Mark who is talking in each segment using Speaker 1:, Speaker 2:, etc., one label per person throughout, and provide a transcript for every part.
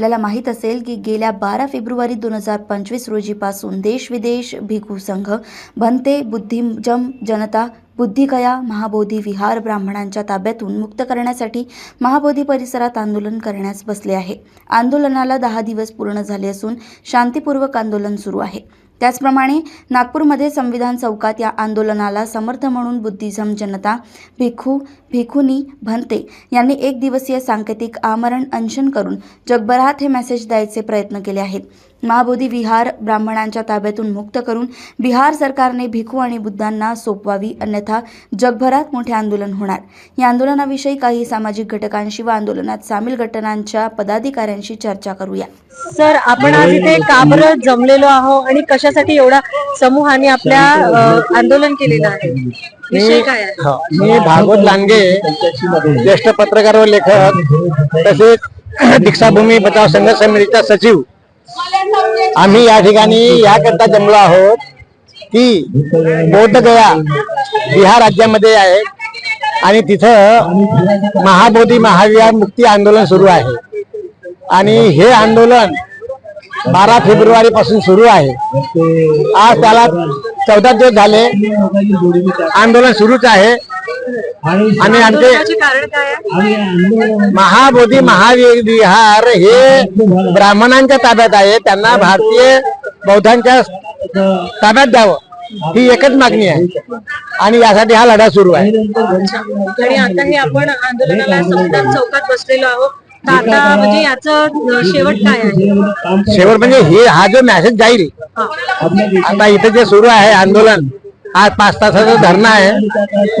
Speaker 1: आपल्याला माहीत असेल की गेल्या बारा फेब्रुवारी दोन हजार पंचवीस रोजीपासून देश विदेश भिकू संघ भंते बुद्धिजम जनता बुद्धिकया महाबोधी विहार ब्राह्मणांच्या ताब्यातून मुक्त करण्यासाठी महाबोधी परिसरात आंदोलन करण्यास बसले आहे. आंदोलनाला दहा दिवस पूर्ण झाले असून शांतीपूर्वक आंदोलन सुरू आहे. त्याचप्रमाणे नागपूरमध्ये संविधान चौकात या आंदोलनाला समर्थ म्हणून बुद्धिझम जनता भिखू भिखुनी भंते यांनी एक दिवसीय सांकेतिक आमरण अनशन करून जगभरात हे मेसेज द्यायचे प्रयत्न केले आहेत. महाबोधी विहार ब्राह्मणांच्या ताब्यातून मुक्त करून बिहार सरकारने भिखू आणि बुद्धांना सोपवावी अन्यथा जगभरात मोठे आंदोलन होणार. या आंदोलनाविषयी काही सामाजिक घटकांशी व आंदोलनात सामील घटनांच्या पदाधिकाऱ्यांशी चर्चा करूया.
Speaker 2: सर आपण आज इथे काबर जमलेलो आहो आणि कशासाठी एवढा समूहाने आपल्या आंदोलन केलेलं आहे? विषय काय आहे?
Speaker 3: हा, मी भागवत लांडगे ज्येष्ठ पत्रकार व लेखक तसेच दीक्षाभूमी बचाव संघ समितीचा सचिव. आम्ही या ठिकाणी याकरता जमलो आहोत की बौद्ध गया बिहार राज्यामध्ये आहे आणि तिथं महाबोधी महाविहार मुक्ती आंदोलन सुरू आहे. आणि हे आंदोलन बारा फेब्रुवारी पासून सुरू आहे. आज त्याला चौदा दिवस झाले. आंदोलन सुरूच आहे. आणि आमचे महाबोधी महाविहार हे ब्राह्मणांच्या ताब्यात आहे. त्यांना भारतीय बौद्धांच्या ताब्यात द्यावं. ही एकच मागणी आहे. आणि यासाठी हा लढा सुरू आहे.
Speaker 2: आणि आता हे आपण आंदोलनाला संविधान चौकात बसलेलो आहोत. आता म्हणजे याचं शेवट काय आहे?
Speaker 3: शेवट म्हणजे हे हा जो मेसेज जाईल. आता इथे जे सुरू आहे आंदोलन आज पाच तासाचं धरणं आहे.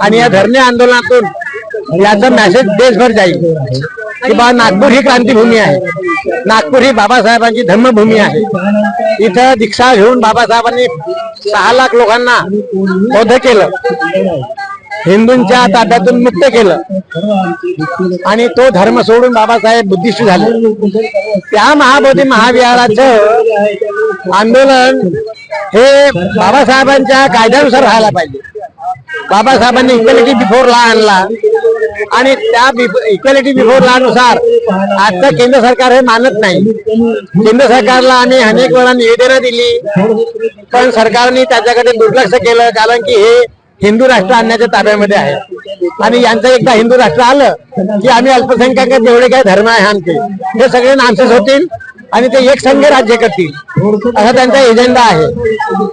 Speaker 3: आणि या धरणे आंदोलनातून याचा मेसेज देशभर जाईल. की बा नागपूर ही क्रांतीभूमी आहे. नागपूर ही बाबासाहेबांची धर्मभूमी आहे. इथं दीक्षा घेऊन बाबासाहेबांनी सहा लाख लोकांना बौद्ध केलं. हिंदूंच्या ताब्यातून मुक्त केलं. आणि तो धर्म सोडून बाबासाहेब बुद्धिस्ट झाले. त्या महाबोधी महाविहाराचं आंदोलन हे बाबासाहेबांच्या कायद्यानुसार व्हायला पाहिजे. बाबासाहेबांनी इक्वेलिटी बिफोर लॉ आणला. आणि त्या इक्वेलिटी बिफोर लॉ नुसार आता केंद्र सरकार हे मानत नाही. केंद्र सरकारला आम्ही अनेक वेळा निवेदनं दिली. पण सरकारने त्याच्याकडे दुर्लक्ष केलं. कारण की हे हिंदू राष्ट्र आणण्याच्या ताब्यामध्ये आहे. आणि यांचं एकदा हिंदू राष्ट्र आलं की आम्ही अल्पसंख्याक जेवढे काही धर्म आहे आमचे हे सगळे नामसेस होतील आणि ते एक संघ राज्य करतील. असा त्यांचा एजेंडा आहे.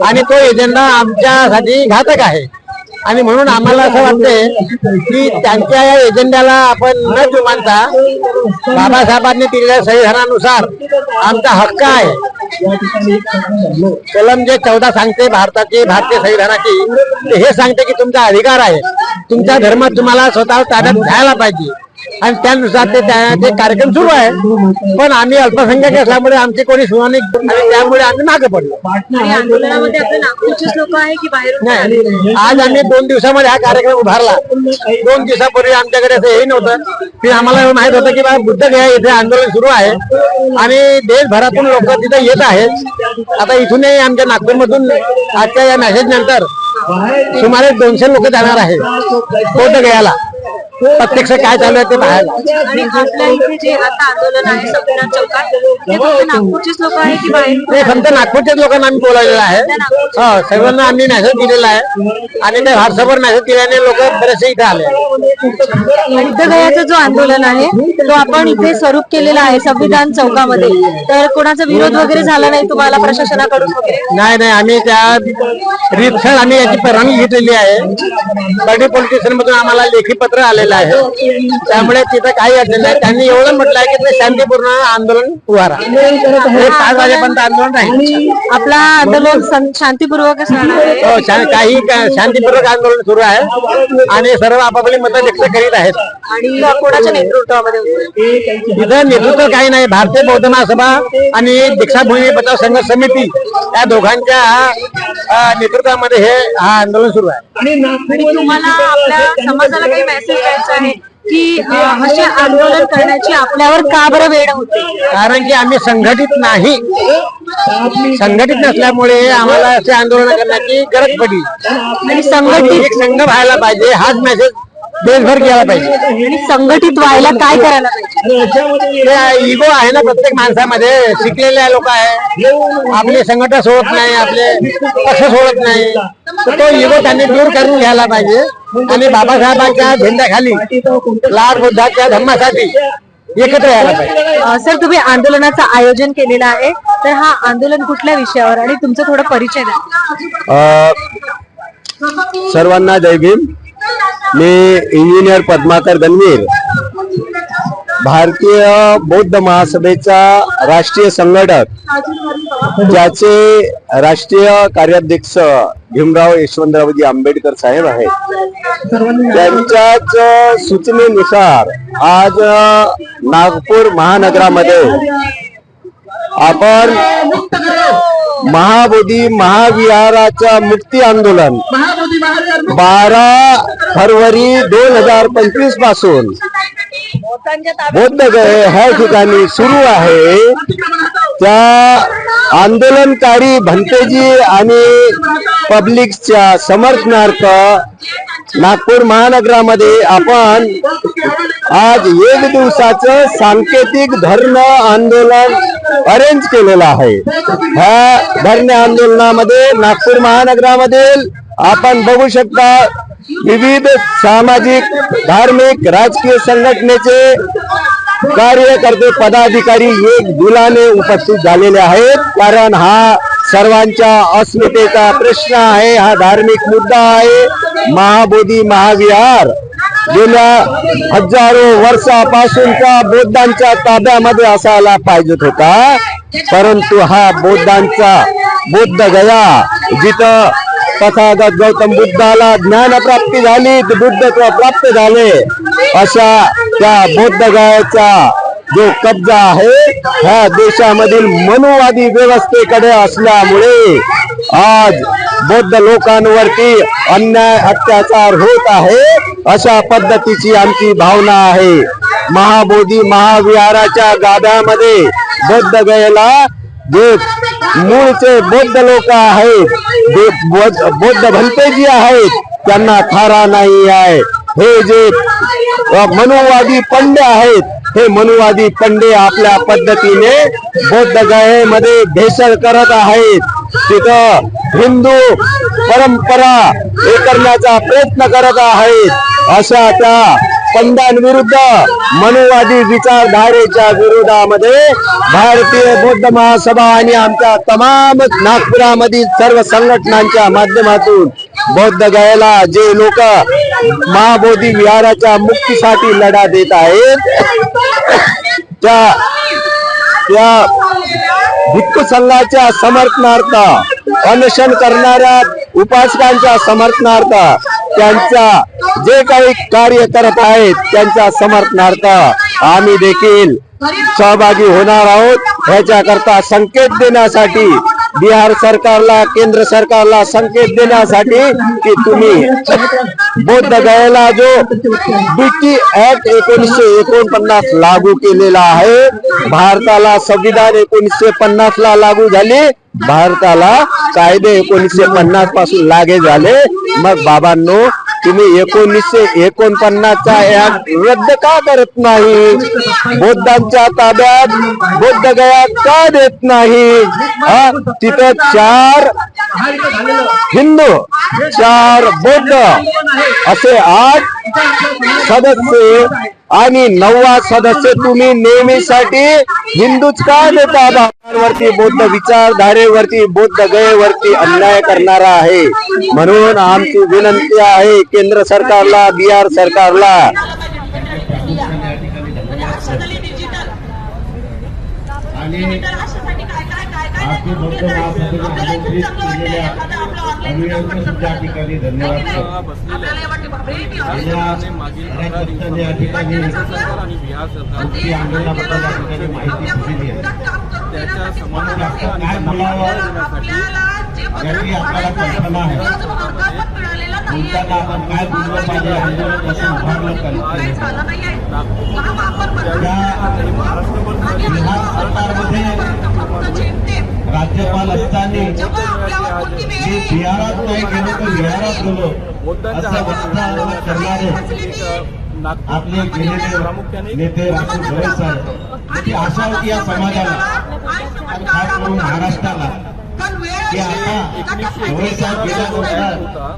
Speaker 3: आणि तो एजेंडा आमच्यासाठी घातक आहे. आणि म्हणून आम्हाला असं वाटतंय की त्यांच्या या एजेंड्याला आपण न जुमानता बाबासाहेबांनी दिलेल्या संविधानानुसार आमचा हक्क आहे. कलम जे चौदा सांगते भारताची भारतीय संविधानाची हे सांगते की तुमचा अधिकार आहे. तुमच्या धर्मात तुम्हाला स्वतः ताब्यात घ्यायला पाहिजे. आणि त्यानुसार ते ते कार्यक्रम सुरू आहे. पण आम्ही अल्पसंख्याक असल्यामुळे आमची कोणी सुनावणी आणि त्यामुळे आम्ही मागे पडलो.
Speaker 2: आणि आंदोलनामध्ये आपले नागपूरचेच लोक आहे की बाहेरून पण आलेले आहे?
Speaker 3: नाही आज आम्ही दोन दिवसामध्ये हा कार्यक्रम उभारला. दोन दिवसापूर्वी आमच्याकडे असं हे नव्हतं. की आम्हाला माहीत होतं की बा बुद्ध गया इथे आंदोलन सुरू आहे. आणि देशभरातून लोक तिथे येत आहेत. आता इथूनही आमच्या नागपूरमधून आजच्या या मेसेज नंतर सुमारे दोनशे लोक जाणार आहेत. बुद्ध गयाला प्रत्यक्ष काय चालू आहे ते पाहायला
Speaker 2: आणि आपल्या इथे जे आता आंदोलन आहे संविधान चौकात ते फक्त नागपूरचेच लोक आहे की बाहेरून
Speaker 3: ते फक्त नागपूरच्याच लोकांना आम्ही बोलावलेलं आहे. हो सर्वांना आम्ही मेसेज दिलेला आहे. आणि ते व्हॉट्सअपवर मेसेज दिल्याने लोक बरेचसे इथे आले.
Speaker 2: जो आंदोलन आहे तो आपण इथे स्वरूप केलेला आहे संविधान चौकामध्ये. तर कोणाचा विरोध वगैरे झाला नाही तुम्हाला प्रशासनाकडून वगैरे?
Speaker 3: नाही नाही आम्ही त्या रितसर आम्ही याची परवानगी घेतलेली आहे. बर्डी पोलीस स्टेशन मधून आम्हाला लेखी पत्र आलेलं आहे. त्यामुळे तिथं काही अडचण नाही. त्यांनी एवढं म्हटलं आहे की ते शांतीपूर्ण आंदोलन उभारा. पाच वाजेपर्यंत आंदोलन राहील.
Speaker 2: आपला आंदोलन आहे.
Speaker 3: हो, काही शांतीपूर्वक आंदोलन सुरू आहे. आणि सर्व आपापली मतं व्यक्त करीत आहेत.
Speaker 2: आणि कोणाच्या नेतृत्वामध्ये होतं?
Speaker 3: तिथं नेतृत्व काही नाही. भारतीय बौद्ध महासभा आणि दीक्षाभूमी बचाव संघ समिती या दोघांच्या नेतृत्वामध्ये हे हा आंदोलन सुरू आहे.
Speaker 2: आणि तुम्हाला आपल्या समाजाला काही मेसेज द्यायचा आहे की अ, असे आंदोलन करण्याची आपल्यावर का बरं वेळ होते?
Speaker 3: कारण की आम्ही संघटित नाही. संघटित नसल्यामुळे आम्हाला असे आंदोलन करण्याची गरज पडली.
Speaker 2: आणि संघटित
Speaker 3: एक संघ व्हायला पाहिजे हाच मेसेज देशभर केला पाहिजे.
Speaker 2: आणि संघटित व्हायला काय करायला पाहिजे?
Speaker 3: इगो आहे ना प्रत्येक माणसामध्ये. शिकलेले लोक आहे. आपले संघटन सोडत नाही आपले पक्ष सोडत नाही. तर तो इगो त्यांनी दूर करून घ्यायला पाहिजे. आणि बाबासाहेबांच्या झेंड्याखाली लाल बुद्धाच्या धर्मासाठी एकत्र यायला पाहिजे.
Speaker 2: सर तुम्ही आंदोलनाचं आयोजन केलेलं आहे. तर हा आंदोलन कुठल्या विषयावर? आणि तुमचा थोडा परिचय द्या.
Speaker 4: अ, सर्वांना जय भीम. मी इंजिनियर पद्माकर गणवीर. भारतीय बौद्ध महासभेचा राष्ट्रीय संघटक ज्याचे राष्ट्रीय कार्याध्यक्ष भीमराव यशवंतरावजी आंबेडकर साहेब आहेत. त्यांच्याच सूचनेनुसार आज नागपूर महानगरामध्ये आपण महाबोधी महाविहाराचं मुक्ती आंदोलन. बारा फरवरी दोन हजार पंचवीसपासून. बोद्धगया ह्या ठिकाणी सुरू आहे. त्या आंदोलनकारी भंतेजी आणि पब्लिकच्या समर्थनार्थ नागपूर महानगरामध्ये आपण आज एक दिवसाचं सांकेतिक धरण आंदोलन अरेंज केलेलं आहे. ह्या धरणे आंदोलनामध्ये नागपूर महानगरामधील आपण बघू शकता विविध सामाजिक धार्मिक राजकीय संघटनेचे कार्यकर्ते पदाधिकारी एक दुलाने उपस्थित झालेले आहेत. कारण हा सर्वांच्या अस्मितेचा प्रश्न आहे हा धार्मिक मुद्दा आहे. महाबोधी महाविहार गेल्या हजारो वर्षापासूनचा बौद्धांच्या ताब्यामध्ये असायला पाहिजे होता. परंतु हा बौद्धांचा बुद्ध गया जिथं तथागत गौतम बुद्धाला ज्ञान प्राप्ती झाली बुद्धत्व प्राप्त झाले अशा त्या बौद्ध गयाचा जो कब्जा आहे ह्या देशामधील मनोवादी व्यवस्थेकडे असल्यामुळे आज बौद्ध लोकांवरती अन्याय अत्याचार होत आहे अशा पद्धतीची आमची भावना आहे. महाबोधी महाविहाराच्या गाभ्यामध्ये बौद्ध गयेला जे मूळचे बौद्ध लोक आहेत जे बौद्ध बौद्ध भंते जी आहेत त्यांना थारा नाही आहे. हे जे मनुवादी पंडे आहेत हे मनुवादी पंडे आपल्या पद्धतीने बौद्ध गयेमध्ये भेसळ करत आहेत. तिथं हिंदू परंपरा हे करण्याचा प्रयत्न करत आहेत. अशा त्या पंडांविरुद्ध मनुवादी विचारधारेच्या विरोधामध्ये भारतीय बौद्ध महासभा आणि आमच्या तमाम नागपुरामधील सर्व संघटनांच्या माध्यमातून बौद्ध गयाला जे लोक महाबोधी विहाराच्या मुक्तीसाठी लढा देत आहेत त्या त्या भिक्खू संघाच्या समर्थनार्थ अनशन करणाऱ्या उपासकांच्या समर्थनार्थ त्यांचा जे काही कार्य करत आहेत त्यांच्या समर्थनार्थ आम्ही देखील सहभागी होणार आहोत. ह्याच्याकरता संकेत देण्यासाठी बिहार सरकारला केंद्र सरकारला संकेत देण्यासाठी की तुम्ही बौद्ध गयाला जो बीटी ऍक्ट एकोणीसशे एकोणपन्नास लागू केलेला आहे भारताला संविधान एकोणीसशे पन्नास ला लागू झाले. भारताला कायदे एकोणीसशे पन्नासपासून लागे झाले. मग बाबांनो तुम्ही एकोणीसशे एकोणपन्नासचा ऍक्ट रद्द का करत नाही? बौद्धांच्या ताब्यात बौद्ध गया का देत नाही? हा तिथं चार हिंदू चार बौद्ध असे आठ सदस्य आणि नववा सदस्य तुम्ही नेहमीसाठी हिंदूच का देता? आधारवरती बौद्ध विचारधारेवरती बौद्ध गयेवरती अन्याय करणारा आहे. म्हणून आमची विनंती आहे केंद्र सरकारला बिहार सरकारला
Speaker 5: आपले भक्त अनुयायांचे सुद्धा या ठिकाणी धन्यवाद. करतो. या ठिकाणी मुक्ती आंदोलनाबद्दल या ठिकाणी माहिती दिलेली आहे. काय बोलावं याची आपल्याला कल्पना आहे बोलताना आपण काय बोललं पाहिजे आंदोलन कसं उभारलं पाहिजे. त्या बिहार सरकारमध्ये राज्यपाल असताना जे बिहारात नाही गेलो तर बिहारात गेलो. असं वातावरण करणारे
Speaker 6: नागपूर
Speaker 5: आपले गेलेले
Speaker 6: प्रामुख्याने
Speaker 5: नेते राजू गोळे साहेब. ती आशा होती या समाजाला. खास करून महाराष्ट्राला. जे तेवट ठेवलेला आहे?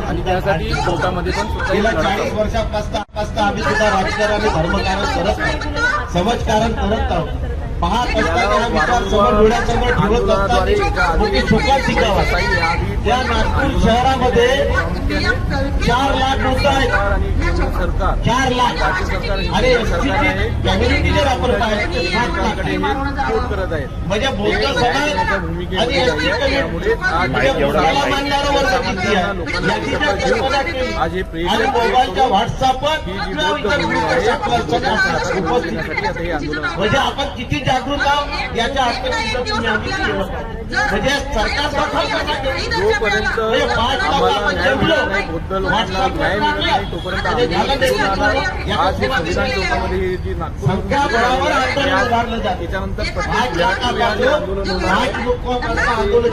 Speaker 5: आणि
Speaker 6: त्यासाठी कोर्टामध्ये पण
Speaker 5: गेल्या चाळीस वर्षापासून पासून आम्ही सुद्धा राजकारण आणि धर्मकारण करत आहोत समाजकारण करत आहोत पाहत असताना विचार समोर डोळ्यासमोर ठेवत मोठी चुका शिकावा या नागपूर शहरामध्ये चार लाख लोक आहेत.
Speaker 6: सरकार
Speaker 5: चार लाख. आणि जर आपण पाहिजे
Speaker 6: करत आहेत.
Speaker 5: म्हणजे बौद्ध समाज आणि म्हणजे वर्ग किती आहे?
Speaker 6: आज हे
Speaker 5: आणि मोबाईलच्या व्हॉट्सअपवर म्हणजे आपण किती जागृत आहोत याच्या अर्थ म्हणजे सरकार
Speaker 6: जोपर्यंत आम्हाला
Speaker 5: आपण
Speaker 6: न्याय नाही नाही तोपर्यंत आम्ही आज हे संविधान. चौकामध्ये जी नागपूर. त्याच्यानंतर आंदोलन.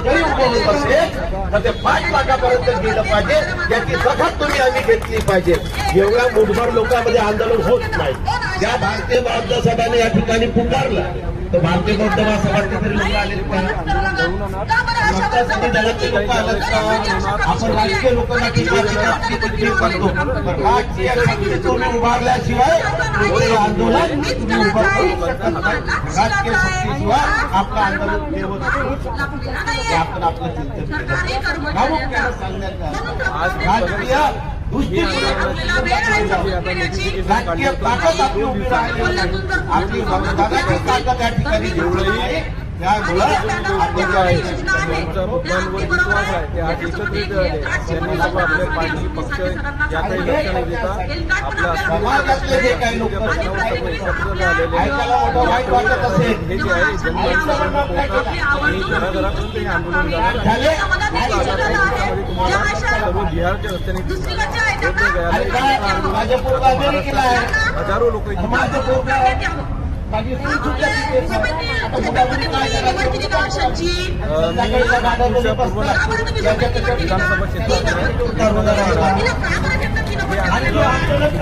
Speaker 5: पाच लाखापर्यंत गेलं पाहिजे. याची दखल तुम्ही आम्ही घेतली पाहिजे. एवढ्या मुठभर लोकांमध्ये आंदोलन होत नाही. ज्या भारतीय बौद्ध सभाने या ठिकाणी पुकारलं तर भारतीय बौद्ध महासभाचे तरी लोक आले दलाचे लोक आलेत का आपण राजकीय लोकांना करतो राजकीय तुम्ही उभारल्याशिवाय हे आंदोलन राजकीय शक्तीशिवाय आपलं आंदोलन निर्वत. हे आपण आपलं चिंतन सांगण्यात. राजकीय आपली उभी राहिली आपली संविधानाची ताकद या ठिकाणी जेवढी आहे त्यामुळं आपण
Speaker 6: जे आहे त्यांचा मुद्द्यांवर विश्वास आहे. ते आज एकत्रित झाले त्यांनी सर्व आपल्या पार्टी पक्ष या काही लक्ष न देता आपल्या
Speaker 5: समाजातले जे काही लोक
Speaker 6: हे जे आहे. आणि घराघरापर्यंत हे आंदोलन.
Speaker 5: झाले?
Speaker 6: तुम्हाला सर्व बिहारच्या रस्त्याने हजारो लोक विधानसभा क्षेत्रात यासाठी
Speaker 5: आंदोलन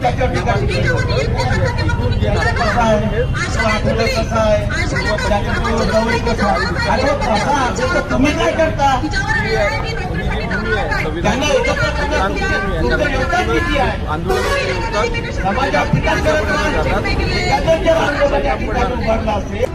Speaker 5: त्याच्या ठिकाणी कसा आहे आठवलं कसं आहे तुम्ही काय करता? त्यांना समाजात विकास करत नाही एखादं जर आंदोलन या ठिकाणी उभारलं असेल